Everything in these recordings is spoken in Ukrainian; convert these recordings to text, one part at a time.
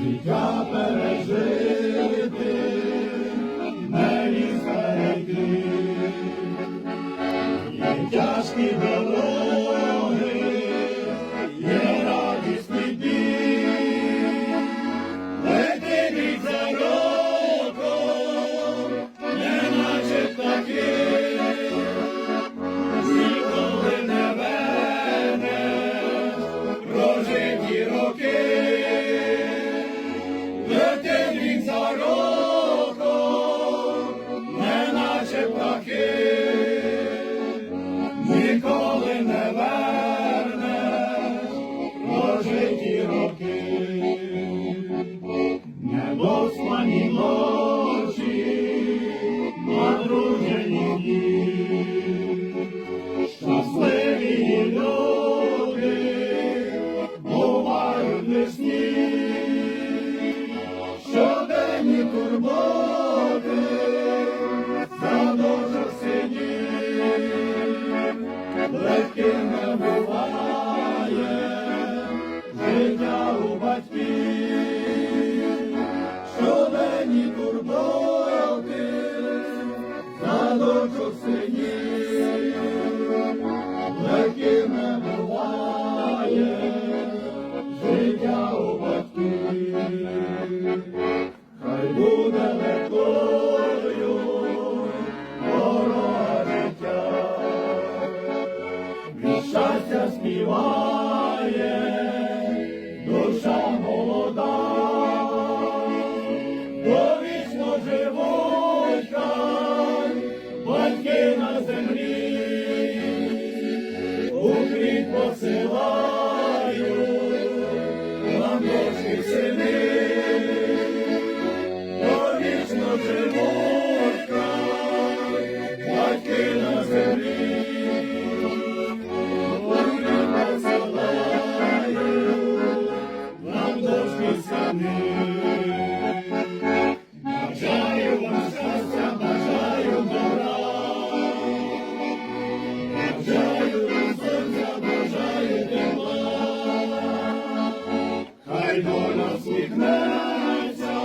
Життя пережити, мені знайти, є тяжкі дороги, sorrow. Турботи за дочок сині, легким не буває життя у батьків, щоденні турботи за дочок співає душа молода, довічно живуть батьки на землі, укріп посилаю, нам дочки сини. Дочки. Бажаю вам щастя, бажаю добра, бажаю вам сонця, бажаю хай доля усміхнеться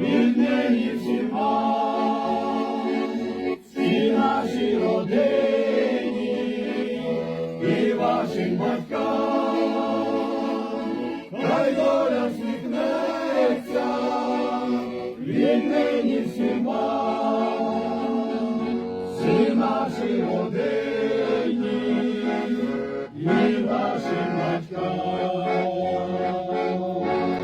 від неї всіма, всі наші родині і вашим наші родині і вашим батькам.